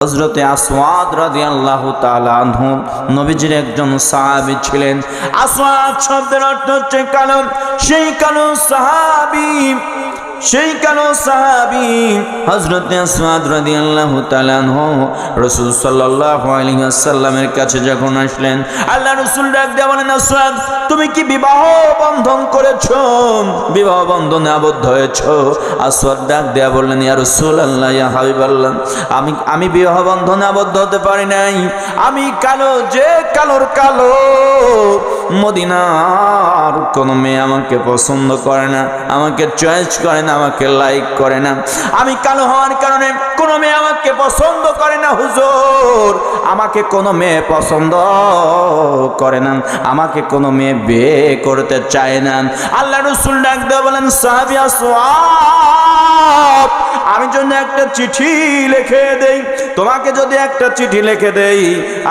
হজরতে আসওয়াদ রাজি আল্লাহ আনহু নবীজির একজন সাহাবি ছিলেন। আসওয়াদ শব্দের অর্থ হচ্ছে কালো সেই কালো সাহাবি সেই কালো সাহাবি? হজরতে আসওয়াদ রাজি আল্লাহ আনহু রসুল সাল্লাহ কাছে যখন আসলেন, আল্লাহ রসুল ডাক দেওয়া বলেন আসওয়াদ তুমি কি বিবাহ বন্ধন করেছ? বিবাহ বন্ধনে আবদ্ধ হয়েছো? আসওয়াদ ডাক দেয়া বললেন, ইয়া রসুল আল্লাহ ইয়া হাবিব আল্লাহ আমি আমি বিবাহ বন্ধনে আবদ্ধ হতে পারি নাই। আমি কালো, যে কালোর কালো মদিনার কোনো মেয়ে আমাকে পছন্দ করে না, আমাকে চয়েস করে না, আমাকে লাইক করে না। আমি কালো হওয়ার কারণে কোনো মেয়ে আমাকে পছন্দ করে না, হুজুর। আমাকে কোনো মেয়ে পছন্দ করে না, আমাকে কোনো মেয়ে বিয়ে করতে চায় না। আল্লাহ রসুল ডাক দেওয়া বলেন সাহাবিয়া সোয়াব আমি জন্য একটা চিঠি লিখে দেই। তোমাকে যদি একটা চিঠি লিখে দেই,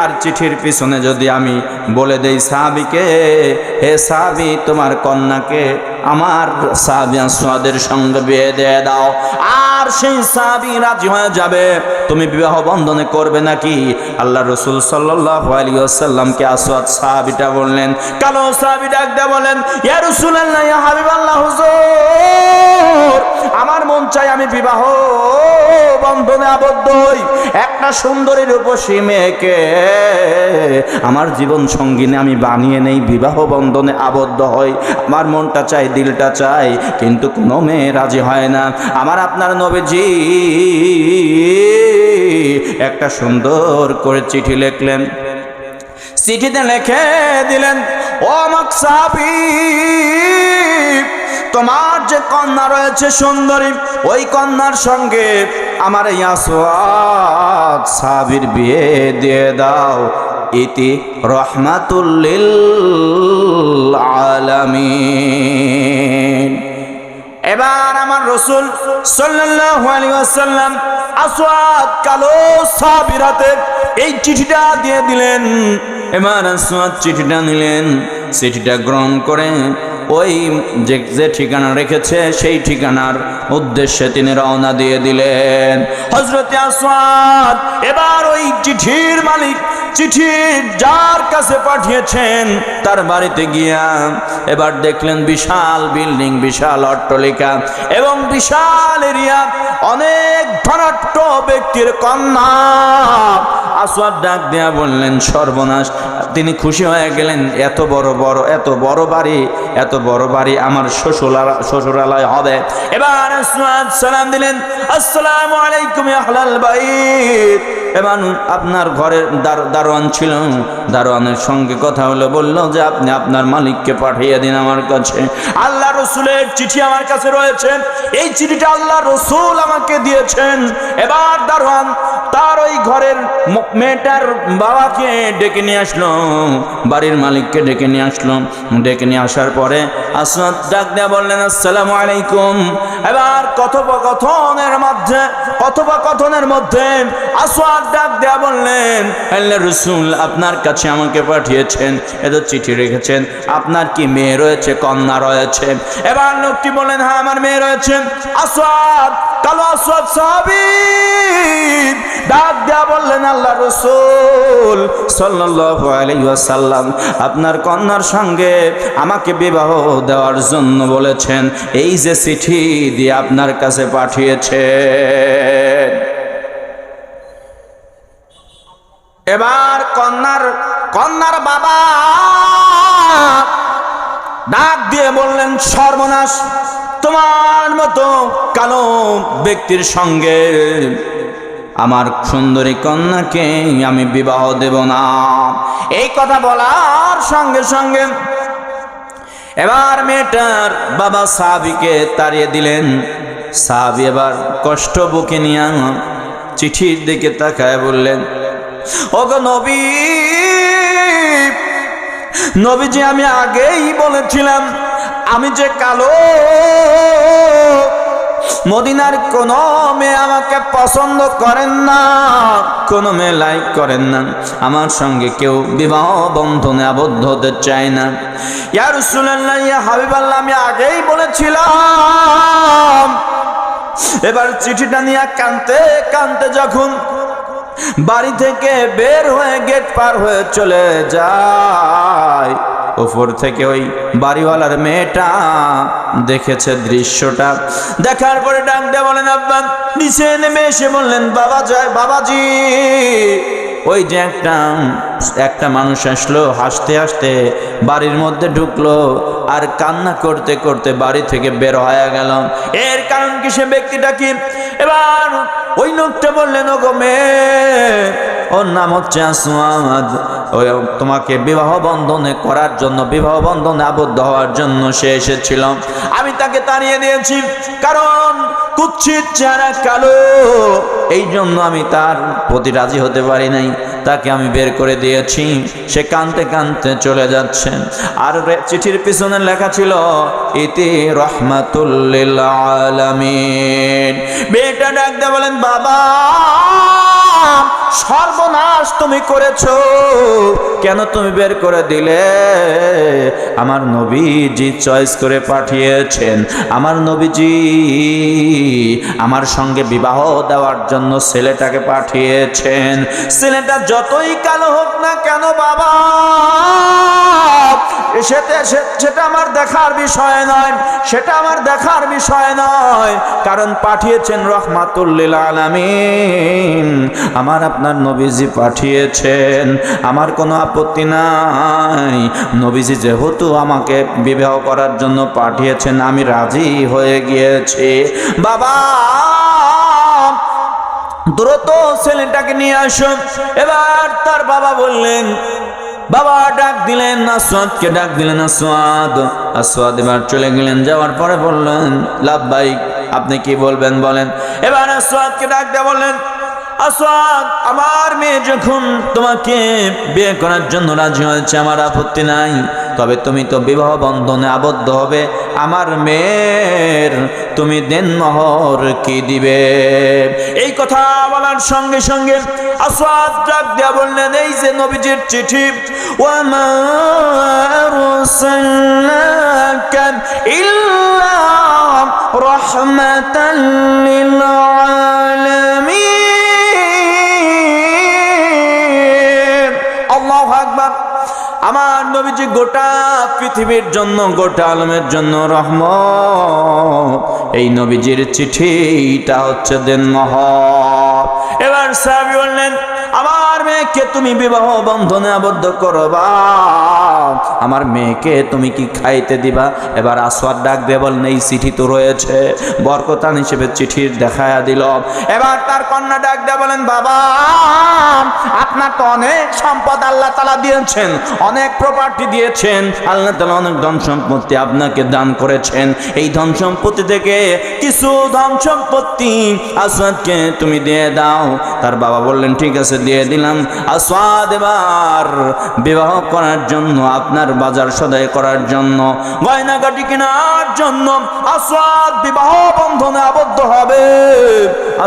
আর চিঠির পিছনে যদি আমি বলে দেই সাহাবিকে হে সাহাবি, তোমার কন্যাকে আমার সাহাবিয়া সোয়াদের সঙ্গে বিয়ে দিয়ে দাও। আর সেই সাহাবি রাজি হয়ে যাবে। তুমি বিবাহ বন্ধনে করবে নাকি? আল্লাহ রসুল সাল্লাহ আলী আসাল্লামকে সাহাবিটা বললেন, কালো সাহাবি ডাকতে বলেন, ইয়া রসুল আল্লাহ ইয়া হাবিব আল্লাহ হুজুর আমার মন চাই আমি বিবাহ বন্ধনে আবদ্ধ হই। একটা সুন্দরী রূপসী মেয়েকে আমার জীবন সঙ্গিনী আমি বানিয়ে নেই, বিবাহ বন্ধনে আবদ্ধ হই। আমার মনটা চাই, দিলটা চাই, কিন্তু কোনো মেয়ে রাজি হয় না। আমার আপনার নবীজি একটা সুন্দর করে চিঠি লিখলেন। চিঠিতে লিখে দিলেন, ও আমাক সাহাবি তোমার যে কন্যা রয়েছে সুন্দরী, ওই কন্যার সঙ্গে আমার সাহাবির বিয়ে দিয়ে দাও। ইতি রহমাতুল্লিল আলামিন। এবার আমার রসুল ওয়াসাল্লাম আসওয়াদ কালো সাবিরাতে এই চিঠিটা দিয়ে দিলেন। এবার আসওয়াদ চিঠিটা নিলেন। চিঠিটা গ্রহণ করে ওই যে যে ঠিকানা রেখেছে, সেই ঠিকানার উদ্দেশ্যে তিনি রওনা দিয়ে দিলেন। হজরতে আসওয়াদ এবার ওই চিঠির মালিক চিঠি যার কাছে পাঠিয়েছেন, তার বাড়িতে গিয়া এবার দেখলেন বিশাল বিল্ডিং, বিশাল অট্টলিকা এবং বিশাল এরিয়া, অনেক ধনাট্য ব্যক্তির কন্যা। আসওয়াদ ডাক দেয়া বললেন, সর্বনাশ তিনি খুশি হয়ে গেলেন, এত বড় বড়, এত বড় বাড়ি, এত বড় বাড়ি আমার শ্বশুরালা, শ্বশুরালয় হবে। এবার সালাম দিলেন, আসসালামু আলাইকুম আহলাল বাইত। এবার আপনার ঘরের দারোয়ান ছিল। দারোয়ানের সঙ্গে কথা হলো বলল যে, আপনি আপনার মালিককে পাঠিয়ে দিন আমার কাছে। আল্লাহ রসুলের চিঠি আমার কাছে রয়েছে। এই চিঠিটা আল্লাহ রসুল আমাকে দিয়েছেন। এবার দারোয়ান তার ওই ঘরের মেয়েটার বাবাকে ডেকে নিয়ে আসলো। বাড়ির মালিককে ডেকে নিয়ে আসলো। ডেকে নিয়ে আসার পরে আসমাত ডাক দেয়া বললেন, আসসালামু আলাইকুম। এবার কথোপকথনের মধ্যে কথোপকথনের মধ্যে আসওয়াদ ডাক দেয়া বললেন, আল্লাহ রসুল আপনার কাছে আমাকে পাঠিয়েছেন, এত চিঠি রেখেছেন, আপনার কি মেয়ে রয়েছে, কন্যা রয়েছে? এবার লোকটি বললেন হ্যাঁ আমার মেয়ে রয়েছে। আসওয়াদ কালো আসওয়াদ সাহাবী ডাক দেয়া বললেন, আল্লাহ রসুল আলাইহি আপনার কন্যার সঙ্গে আমাকে বিবাহ দেওয়ার জন্য বলেছেন, এই যে চিঠি দিয়ে আপনার কাছে পাঠিয়েছে এবার কন্যার কন্যার বাবা ডাক দিয়ে বললেন, সর্বনাশ, তোমার মতো কালো ব্যক্তির সঙ্গে আমার সুন্দরী কন্যাকে আমি বিবাহ দেব না। এই কথা বলার সঙ্গে সঙ্গে এবার মেয়েটার বাবা সাহাবিকে তাড়িয়ে দিলেন। সাহাবি এবার কষ্ট বুকে নিয়ে চিঠির দিকে তাকায় বললেন ওগো নবী, নবীজি, আমি আগেই বলেছিলাম, আমি যে কালো মদিনার কোন মেয়ে আমাকে পছন্দ করেন না, কোন মেয়ে লাইক করেন না, আমার সঙ্গে কেউ বিবাহ বন্ধনে আবদ্ধ হতে চায় না। ইয়া রাসূলুল্লাহ, ইয়া হাবিবাল্লাহ, আমি আগেই বলেছিলাম, এবার চিঠিটা নিয়ে কানতে কানতে যখন বাড়ি থেকে বের হয়ে গেট পার হয়ে চলে যায়। উপর থেকে ওই বাড়িওয়ালার মেয়েটা দেখেছে দৃশ্যটা। দেখার পরে ডাক দিয়ে বলেন, আব্বা, নিচে নেমে এসে বললেন, বাবা জয় বাবাজি। ওই যে একটা একটা মানুষ আসলো, হাসতে হাসতে বাড়ির মধ্যে ঢুকলো আর কান্না করতে করতে বাড়ি থেকে বের হয়ে গেল। এর কারণ কি সে ব্যক্তিটা কি? এবার ওই লোকটা বললেন ও গো মেয়ে, ওর নাম হচ্ছে আসমাদ। ওই তোমাকে বিবাহ বন্ধনে করার জন্য, বিবাহ বন্ধনে আবদ্ধ হওয়ার জন্য সে এসেছিল। আমি তাকে তাড়িয়ে দিয়েছি, কারণ কুচ্ছিত চেহারা কালো এই জন্য আমি তার প্রতি রাজি হতে পারি নাই। তাকে আমি বের করে দিয়েছি। সে কানতে কানতে চলে যাচ্ছেন আর চিঠির পিছনে লেখা ছিল, ইতি রহমাতুল্লিল আলামিন। বেটা ডাকতে বলেন, বাবা সর্বনাশ তুমি করেছ। কেন তুমি বের করে দিলে? আমার নবীজি চয়েস করে পাঠিয়েছেন। আমার নবীজি আমার সঙ্গে বিবাহ দেওয়ার জন্য ছেলেটাকে পাঠিয়েছেন। ছেলেটা যতই কালো হোক না কেন, বাবা সেটা সেটা আমার দেখার বিষয় নয়, সেটা আমার দেখার বিষয় নয়। কারণ পাঠিয়েছেন রহমাতুল্লিল আলামিন। আমার আপনার নবীজি পাঠিয়েছেন। আমার কোনো আপত্তি নাই। নবীজি যেহেতু আমাকে বিবাহ করার জন্য পাঠিয়েছেন, আমি রাজি হয়ে গিয়েছি। বাবা, দ্রুত ছেলেটাকে নিয়ে আসো এবার তার বাবা বললেন, বাবা, ডাক দিলেন আসওয়াদকে, ডাক দিলেন আসওয়াদ। আসওয়াদ এবার চলে গেলেন, যাওয়ার পরে বললেন লাভবাই আপনি কি বলবেন বলেন? এবার আসওয়াদকে ডাক দিয়ে বললেন আসওয়াদ আমার মেয়ে যখন তোমাকে বিয়ে করার জন্য রাজি হয়েছে, আমার আপত্তি নাই। তবে তুমি তো বিবাহ বন্ধনে আবদ্ধ হবে। আমার মেয়ের তুমি দেন নহর কি দিবে? এই কথা বলার সঙ্গে সঙ্গে আসওয়াদ ডাক দিয়া বললেন, এই যে নবীজির চিঠি ইল্লা রাহমাতাল লিল আমার নবীজি গোটা পৃথিবীর জন্য, গোটা আলমের জন্য রহম এই নবীজির চিঠিটা হচ্ছে দেন মহ এবার সাহাবি বললেন, আমার মেয়েকে তুমি বিবাহ বন্ধনে আবদ্ধ করবা। আমার মেয়েকে তুমি কি খাইতে দিবা? এবার আসওয়াদ ডাক দিয়ে বললেন, এই চিঠি তো রয়েছে। বরকতান হিসেবে চিঠির দেখায়া দিল। এবার তার কন্যা ডাক দিয়ে বলেন, বাবা, আপনার তো অনেক সম্পদ আল্লাহ তালা দিয়েছেন। অনেক প্রপার্টি দিয়েছেন। আল্লাহ তালা অনেক ধন সম্পত্তি আপনাকে দান করেছেন। এই ধন সম্পত্তি থেকে কিছু ধন সম্পত্তি আসওয়াদকে তুমি দিয়ে দাও। তার বাবা বললেন, ঠিক আছে, দিয়ে দিলাম। আসওয়াদ এবার বিবাহ করার জন্য, আপনার বাজার সদাই করার জন্য, গয়নাগাটি কেনার জন্য আসওয়াদ বিবাহ বন্ধনে আবদ্ধ হবে।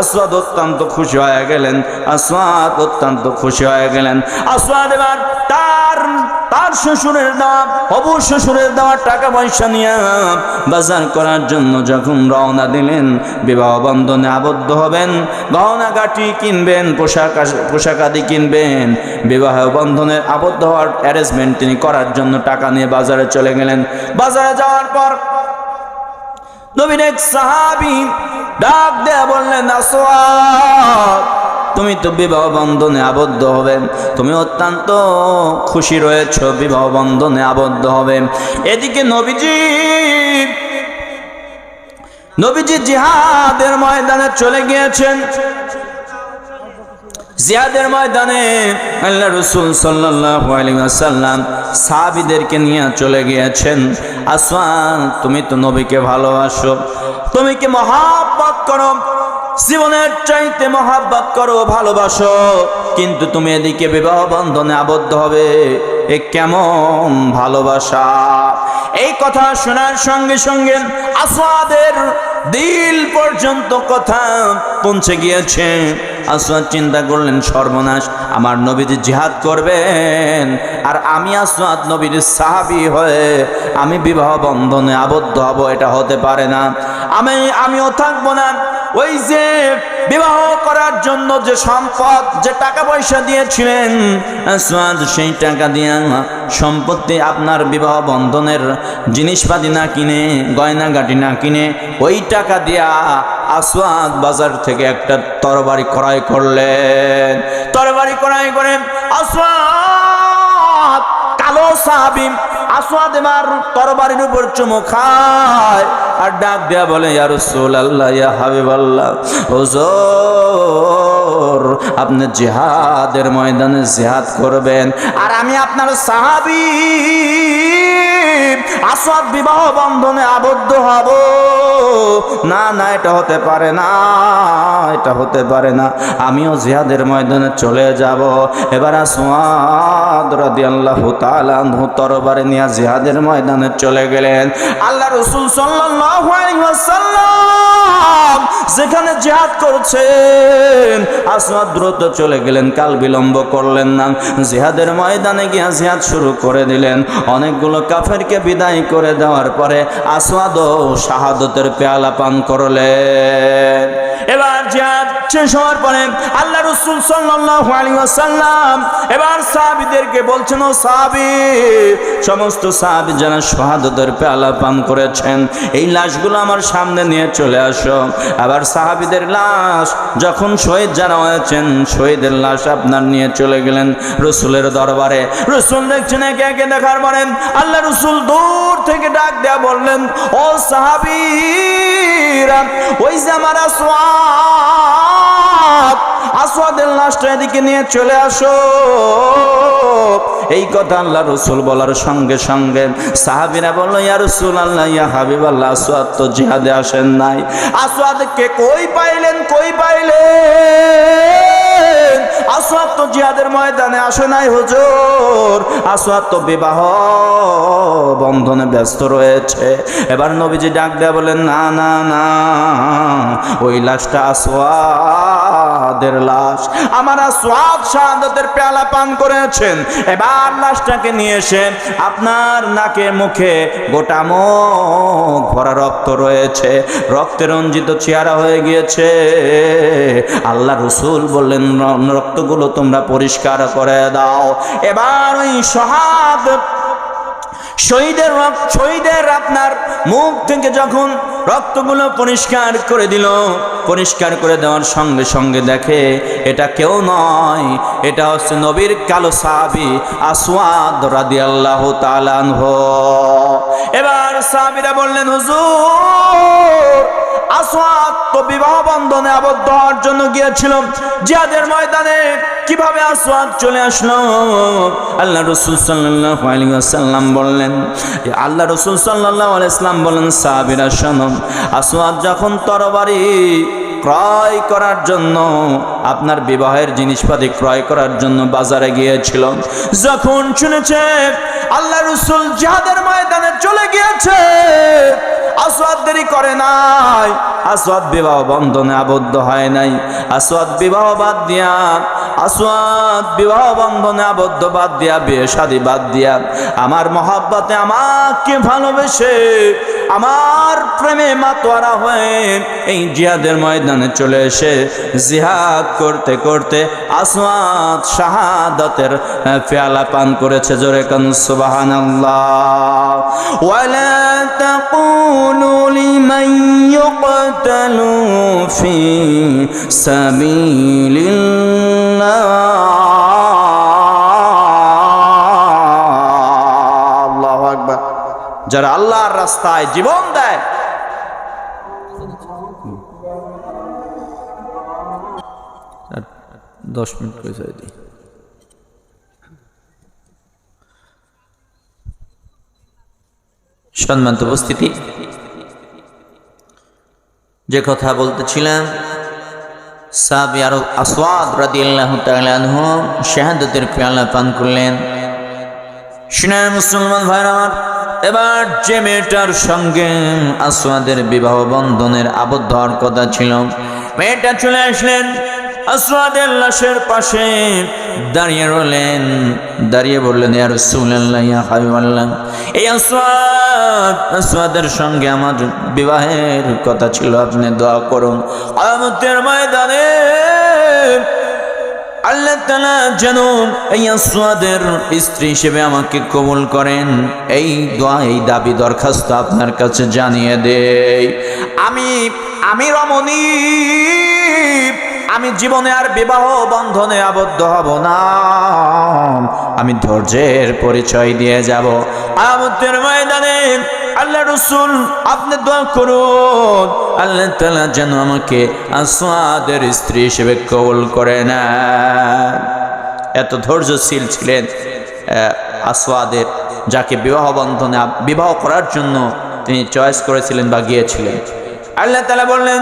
আসওয়াদ অত্যন্ত খুশি হয়ে গেলেন। আসওয়াদ অত্যন্ত খুশি হয়ে গেলেন। আসওয়াদ এবার তার তার শ্বশুরের দাম হবু শ্বশুরের দেওয়া টাকা পয়সা নিয়ে বাজার করার জন্য যখন রওনা দিলেন, বিবাহ বন্ধনে আবদ্ধ হবেন, গহনা গাটি কিনবেন, পোশাক পোশাক আদি কিনবেন, বিবাহ বন্ধনে আবদ্ধ হওয়ার অ্যারেঞ্জমেন্ট তিনি করার জন্য টাকা নিয়ে বাজারে চলে গেলেন। বাজারে যাওয়ার পর নবীন এক সাহাবি ডাক দেয়া বললেন তুমি তো বিবাহ বন্ধনে আবদ্ধ হবে। তুমি অত্যন্ত খুশি রয়েছ, বিবাহ বন্ধনে আবদ্ধ হবে। এদিকে নবীজি নবীজি জিহাদের ময়দানে চলে গিয়েছেন। জিয়াদের ময়দানে আল্লাহ রসুল সাল্লাল্লাহু আলাইহি ওয়াসাল্লাম সাহাবীদেরকে নিয়ে চলে গিয়েছেন। আসওয়ান তুমি তো নবীকে ভালোবাসো। তুমি কি মহাব্বত করো? জীবনের চাইতে মহাব্বত করো, ভালোবাসো। কিন্তু তুমি এদিকে বিবাহ বন্ধনে আবদ্ধ হবে। এ কেমন ভালোবাসা? এই কথা শোনার সঙ্গে সঙ্গে আসাদের দিল পর্যন্ত কথা পৌঁছে গিয়েছে। আসওয়াদ চিন্তা করলেন, সর্বনাশ, আমার নবীজি জিহাদ করবেন। আর আমি আসওয়াদ নবীর সাহাবি হয়ে আমি বিবাহ বন্ধনে আবদ্ধ হব, এটা হতে পারে না। আমি, আমিও থাকব না। ওই যে বিবাহ করার জন্য যে সম্পদ, যে টাকা পয়সা দিয়েছিলেন সেই টাকা দিয়া সম্পত্তি আপনার বিবাহ বন্ধনের জিনিসপাতি না কিনে, গয়নাগাটি না কিনে, ওই টাকা দিয়া আসওয়াদ বাজার থেকে একটা তরবারি ক্রয় করলেন। তরবারি ক্রয় করে আসওয়াদ, কালো সাহাবি আসওয়াদ এবার তরবারির উপর চুমু খায় আর ডাক দেয়া বলে, ইয়া রাসূলুল্লাহ, ইয়া হাবিবাল্লাহ, হুজুর, আপনি জিহাদের ময়দানে জিহাদ করবেন। আর আমি আপনার সাহাবী বিবাহ বন্ধনে আবদ্ধ হব। না না, এটা হতে পারে না, এটা হতে পারে না। আমিও জিহাদের ময়দানে চলে যাব। এবার তরবারে নিয়ে জিহাদের ময়দানে চলে গেলেন। আল্লাহ রাসূল সাল্লাল্লাহু যেখানে জিহাদ করছেন, আসওয়াদ দ্রুত চলে গেলেন, কাল বিলম্ব করলেন না। জিহাদের ময়দানে গিয়া জিহাদ শুরু করে দিলেন। অনেকগুলো কাফেরকে বিদায় করে দেওয়ার পরে আসওয়াদও শাহাদতের পেয়ালা পান করলেন। এবার জিহাদ শেষ হওয়ার পরে আল্লাহ রসুল সাল্লাল্লাহু আলাইহি ওয়াসাল্লাম এবার সাহাবীদেরকে বলছেন, ও সাহাবী, সমস্ত সাহাবী যারা শাহাদতের পেয়ালা পান করেছেন, এই লাশগুলো আমার সামনে নিয়ে চলে আসো। আবার সাহাবীদের লাশ, যখন শহীদ যারা হয়েছেন, শহীদের লাশ আপনার নিয়ে চলে গেলেন রসুলের দরবারে। রসুল দেখছেন, একে একে দেখার পরে আল্লাহ রসুল দূর থেকে ডাক দেয়া বললেন, ও সাহাবীরা, ওই যে আমার আসওয়াদ আসওয়াদের লাশটা নিয়ে চলে আসো। এই কথা আল্লাহ রসুল বলার সঙ্গে সঙ্গে সাহাবিরা বলল, ইয়া রসুল আল্লাহ ইয়া হাবিব আল্লাহ আসওয়াদ তো জিহাদে আসেন নাই। আসওয়াদকে কই পাইলেন কই পাইলেন? আসওয়াদ তো জিহাদের ময়দানে আসে নাই হুজুর। আসওয়াদ তো বিবাহ বন্ধনে ব্যস্ত রয়েছে। এবার নবীজি ডাক দেয়া বলেন, না না না, ওই লাশটা আসওয়াদের লাশ। আমার আসওয়াদ শাহাদাতের পেয়ালা পান করেছেন। এবার লাশটাকে নিয়ে এসে আপনার নাকে মুখে গোটা মুখ ভরা রক্ত রয়েছে। রক্তে রঞ্জিত চেহারা হয়ে গিয়েছে। আল্লাহ রসুল বললেন, রক্তগুলো তোমরা পরিষ্কার করে দাও। এবার ওই সহাদ শহীদের শহীদের আপনার মুখ থেকে যখন রক্তগুলো পরিষ্কার করে দিল, পরিষ্কার করে দেওয়ার সঙ্গে সঙ্গে দেখে, এটা কেউ নয়, এটা হচ্ছে নবীর কালো সাহাবি আসওয়াদ রাদিয়াল্লাহু তাআলা আনহু। এবার সাহাবীরা বললেন, হুজুর আসওয়াদ তো বিবাহ বন্ধনে আবদ্ধ হওয়ার জন্য গিয়েছিল। জিহাদের ময়দানে কীভাবে আসওয়াদ চলে আসলো? আল্লাহ রসুল সাল্লাল্লাহু বললেন আল্লাহ রসুল সাল্লাল্লাহু আলাইহি ওয়াসাল্লাম বলেন সাহাবীরা শোনো যখন তরবারি ক্রয় করার জন্য, আপনার বিবাহের জিনিসপাতি ক্রয় করার জন্য বাজারে গিয়েছিল, যখন শুনেছে আল্লাহ রসুল জিহাদের ময়দানে চলে গিয়েছে আসওয়াদ দেরি করে নাই। আসওয়াদ বিবাহ বন্ধনে আবদ্ধ হয় নাই। আসওয়াদ বিবাহ বাদ দিয়া, আসওয়াদ বিবাহ বন্ধনে আবদ্ধ বাদ দিয়া, বিয়ে শাদী বাদ দিয়া, আমার মহাব্বতে আমাকে ভালোবেসে আমার প্রেমে মাতোয়ারা হয়ে এই জিহাদের ময়দানে চলে এসে জিহাদ করতে করতে আসওয়াদ শাহাদাতের পেয়ালা পান করেছে। জোরে কান, সুবহানাল্লাহ। ওয়ালা তাকুলু লিমান ইউকতালু ফি সাবিলিল্লাহ আল্লাহু আকবার যারা আল্লাহর রাস্তায় জীবন দেয় দশ মিনিট করে চাই সম্মানিত উপস্থিতি। যে কথা বলতেছিলাম সাবি আর আসওয়াদ রাদিয়াল্লাহু তাআলা আনহু শাহাদাতের পেয়ালা পান করলেন। সিনার মুসলমান ভাইরা আমার এবার যে মেয়েটার সঙ্গে আসওয়াদের বিবাহ বন্ধনের আবদ্ধ হওয়ার কথা ছিল, মেয়েটা চলে আসলেন। আসওয়াদের লাশের পাশে দাঁড়িয়ে রইলেন। দাঁড়িয়ে বললেন, ইয়া এই সঙ্গে আমার বিবাহের কথা ছিল, আপনি দোয়া করুন। কিয়ামতের ময়দানে আল্লাহ তালা যেন এই আসওয়াদের স্ত্রী হিসেবে আমাকে কবুল করেন। এই দোয়া, এই দাবি দরখাস্ত আপনার কাছে জানিয়ে দেই। আমি আমি রমণী আমি জীবনে আর বিবাহ বন্ধনে আবদ্ধ হব না। আমি ধৈর্যের পরিচয় দিয়ে যাব। আমতের ময়দানে আল্লাহ রসুল আপনি দোয়া করুন, আল্লাহ তালা যেন আমাকে আসওয়াদের স্ত্রী হিসেবে কবুল করে না এত ধৈর্যশীল ছিলেন আসওয়াদের, যাকে বিবাহ বন্ধনে বিবাহ করার জন্য তিনি চয়েস করেছিলেন বা গিয়েছিলেন। আল্লাহ তালা বললেন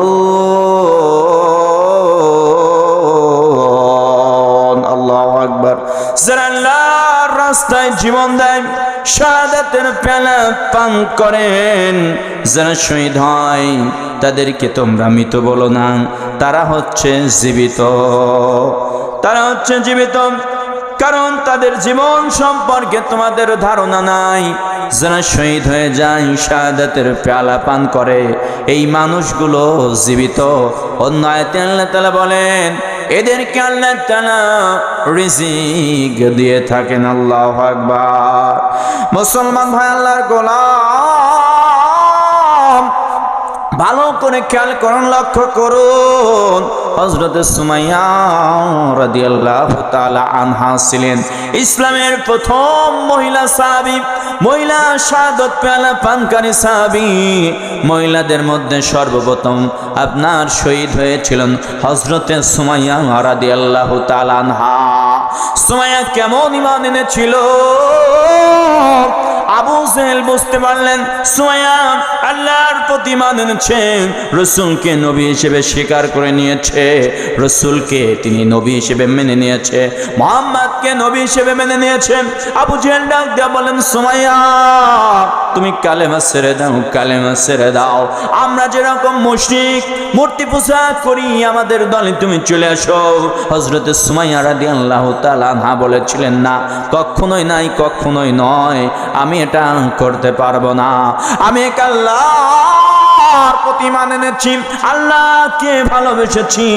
জীবন দেয় শাহাদাতের পেলা পান করেন। যারা শহীদ হয়, তাদেরকে তোমরা মৃত বলো না। তারা হচ্ছে জীবিত। তারা হচ্ছে জীবিত, কারণ তাদের জীবন সম্পর্কে তোমাদের ধারণা নাই। যারা শহীদ হয়ে যায়, শাহাদাতের পেয়ালা পান করে। এই মানুষগুলো জীবিত। অন্য আয়তে আল্লাহ বলেন এদেরকে আল্লাহ তালা রিজিক দিয়ে থাকেন আল্লাহ আকবার। মুসলমান ভাই আল্লাহর গোলাম। ভালো করে খেয়াল করুন, লক্ষ্য করুন। হজরত সুমাইয়া রাদিয়াল্লাহু তাআলা আনহা ছিলেন। ইসলামের প্রথম মহিলা সাহাবী, মহিলা শাহাদত পেয়ালা পানকারী সাহাবী। মহিলাদের মধ্যে সর্বপ্রথম আপনার শহীদ হয়েছিলেন হজরতে সুমাইয়া রাদিয়াল্লাহু তাআলা আনহা। সুমাইয়া কেমন ইমান এনেছিল? আবু জেহেল বুঝতে পারলেন, সুমাইয়া আল্লাহর প্রতি মান এনেছেন রসুলকে নবী হিসেবে স্বীকার করে নিয়েছে, রসুলকে তিনি নবী হিসেবে মেনে নিয়েছে, মোহাম্মদকে নবী হিসেবে মেনে নিয়েছে। আবু জেহেল ডাক দিয়া বলেন, সুমাইয়া, তুমি কালেমা ছেড়ে দাও, কালেমা ছেড়ে দাও। আমরা যেরকম মুশরিক, মূর্তি পূজা করি, আমাদের দলে তুমি চলে আসো হজরতে সুমাইয়া রাদি আল্লাহ তালা বলেছিলেন, না, কখনোই নাই, কখনোই নয়, আমি এটা করতে পারব না। আমি এক আল্লাহর প্রতি মানে এনেছি, আল্লাহকে ভালোবেসেছি।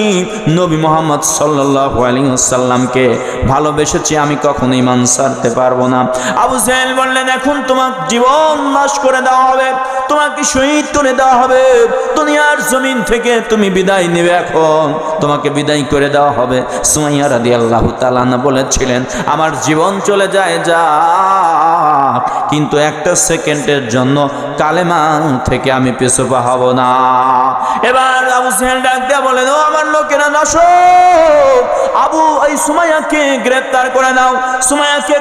নবী মোহাম্মদ সাল্লাল্লাহু আলাইহি ওয়াসাল্লামকে ভালোবেসেছি, আমি কখনোই মান ছাড়তে পারব না। আবু বললেন, এখন তোমার জীবন নাশ করে দেওয়া হবে তোমাকে শহীদ করে দেওয়া হবে? দুনিয়ার জমিন থেকে তুমি বিদায় নেবে এখন, তোমাকে বিদায় করে দেওয়া হবে। সুমাইয়া রাদিয়াল্লাহু তাআলা বলেছিলেন, আমার জীবন চলে যায় যা কিন্তু একটা সেকেন্ডের জন্য কালেমা থেকে আমি পেশোপা হব না। এবার আবু সেহেল ডাক দিয়া বলেন, ও আমার লোকেরা নাশ আবু, এই গ্রেফতার করে নাও।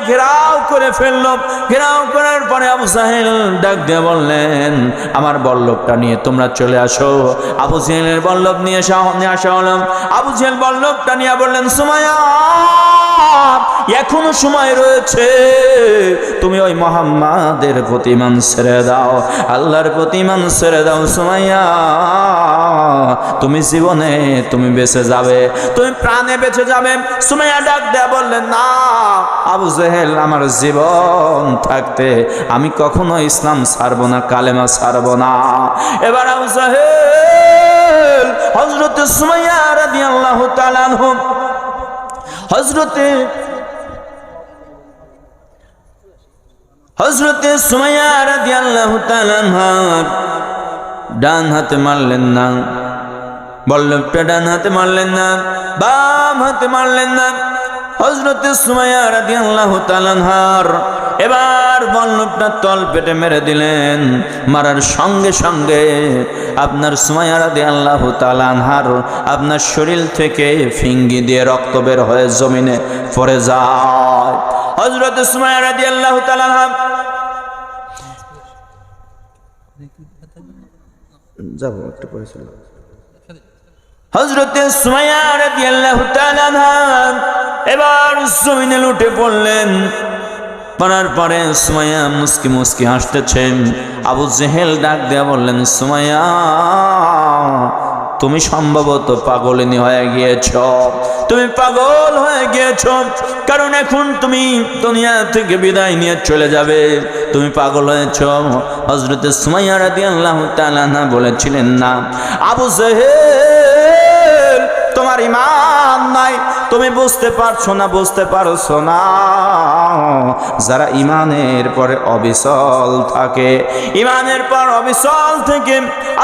ঘেরাও করে ফেলল। ঘেরাও করার পরে আবু সাহেল ডাক দিয়ে বললেন, আমার বল্লভটা নিয়ে তোমরা চলে আসো। আবু বল্লভ নিয়ে নিয়ে আসা হলাম আবু বল্লভটা নিয়ে বললেন এখনও সময় রয়েছে। তুমি ওই মোহাম্মদের প্রতিমান ছেড়ে দাও। আল্লাহর প্রতিমান ছেড়ে দাও, সুমাইয়া। তুমি জীবনে তুমি বেঁচে যাবে। তুমি প্রাণে বেঁচে যাবে। সুমাইয়া ডাক দেয়া বললেন, না, আবু জেহেল, আমার জীবন থাকতে আমি কখনো ইসলাম ছাড়বো না, কালেমা ছাড়বো না। এবার আবু জাহেল হজরত সুমাইয়া রাদিয়াল্লাহু তাআলা আনহু হজরতে হজরতে সুমাইয়া রাদিয়াল্লাহু তাআলা আনহার ডান হাতে মারলেন না। বল্লভটা ডান হাতে মারলেন না, বাম হাতে মারলেন না। হজরতে সুমাইয়া রাদিয়াল্লাহু তাআলা আনহার এবার বল্লভটা তল পেটে মেরে দিলেন। মারার সঙ্গে সঙ্গে আপনার সুমাইয়া রাদিয়াল্লাহু তাআলা আনহার আপনার শরীর থেকে ফিঙ্গি দিয়ে রক্ত বের হয়ে জমিনে পড়ে যায়। হযরত সুমাইয়া রাদিয়াল্লাহু তাআলা যাব, একটু পরে হজরতে এবার জমিনে লুটে পড়লেন। পড়ার পরে সুমাইয়া মুস্কি মুস্কি হাসতেছেন। আবু জেহেল ডাক দেয়া বললেন, সুমাইয়া, তুমি সম্ভবত পাগলিনী হয়ে গিয়েছ। তুমি পাগল হয়ে গিয়েছ, কারণ এখন তুমি দুনিয়া থেকে বিদায় নিয়ে চলে যাবে। তুমি পাগল হয়েছ। হজরতে সুমাইয়া রাদিয়াল্লাহু তাআলা না বলেছিলেন, না। আবু জেহেল তোমার ইমান নাই। তুমি বুঝতে পারছ না, বুঝতে পারছ না। যারা ইমানের পরে অবিচল থাকে, ইমানের পর অবিচল থেকে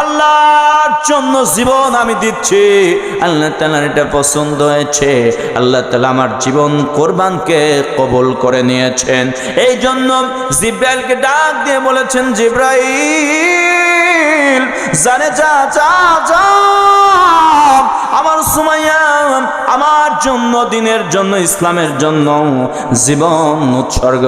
আল্লাহর জন্য জীবন আমি দিচ্ছি। আল্লাহ তালার এটা পছন্দ হয়েছে। আল্লাহ তালা আমার জীবন কোরবানকে কবুল করে নিয়েছেন। এই জন্য জিব্রাইলকে ডাক দিয়ে বলেছেন, জিব্রাইল, জানে যা যা যা। আমার সুমাইয়া আমার জন্য দিনের জন্য ইসলামের জন্য জীবন উৎসর্গ